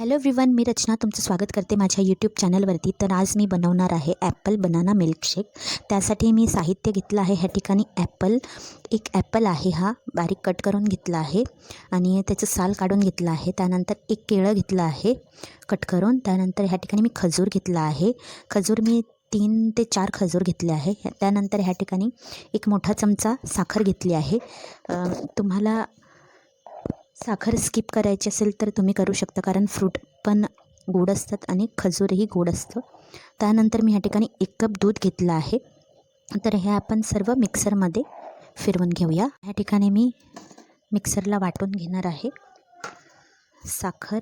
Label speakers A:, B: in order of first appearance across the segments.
A: Hello everyone मी रचना तुमचं स्वागत करते माझ्या यूट्यूब चॅनलवरती तर आज मी बनवणार आहे ॲपल बनाना मिल्कशेक त्यासाठी मी साहित्य घेतलं आहे. ह्या ठिकाणी ॲपल एक ॲपल आहे हा. बारीक कट करून घेतला आहे. आणि त्याचं साल काढून घेतलं आहे. त्यानंतर एक केळं घेतलं आहे. कट करून. त्यानंतर ह्या ठिकाणी मी खजूर घेतला आहे. खजूर मी तीन ते चार खजूर घेतले आहे. त्यानंतर ह्या ठिकाणी एक मोठा चमचा साखर घेतली आहे. तुम्हाला साखर स्किप करायची असेल तर तुम्ही करू शकता कारण फ्रूट पण गोड असतात आणि खजूरही गोड असतं. त्यानंतर मी ह्या ठिकाणी एक कप दूध घेतलं आहे. तर हे आपण सर्व मिक्सरमध्ये फिरवून घेऊया. ह्या ठिकाणी मी मिक्सरला वाटून घेणार आहे. साखर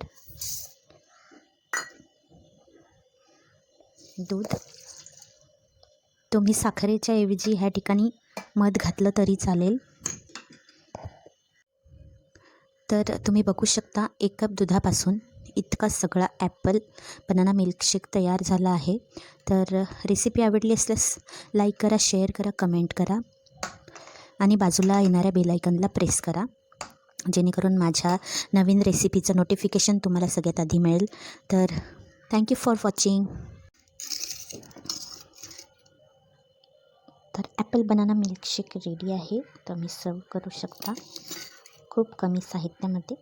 A: दूध. तुम्ही साखरेच्या ऐवजी ह्या ठिकाणी मध घातलं तरी चालेल. तर तुम्ही बघू शकता एक कप दुधापासून इतका सगळा ॲपल बनाना मिल्कशेक तयार झाला आहे. तर रेसिपी आवडली असल्यास लाईक करा शेअर करा कमेंट करा. आणि बाजूला येणाऱ्या बेलायकनला प्रेस करा. जेणेकरून माझ्या नवीन रेसिपीचं नोटिफिकेशन तुम्हाला सगळ्यात आधी मिळेल. तर थँक्यू फॉर वॉचिंग तर ॲपल बनाना मिल्कशेक रेडी आहे. तुम्ही सर्व करू शकता. खूप कमी साहित्यामध्ये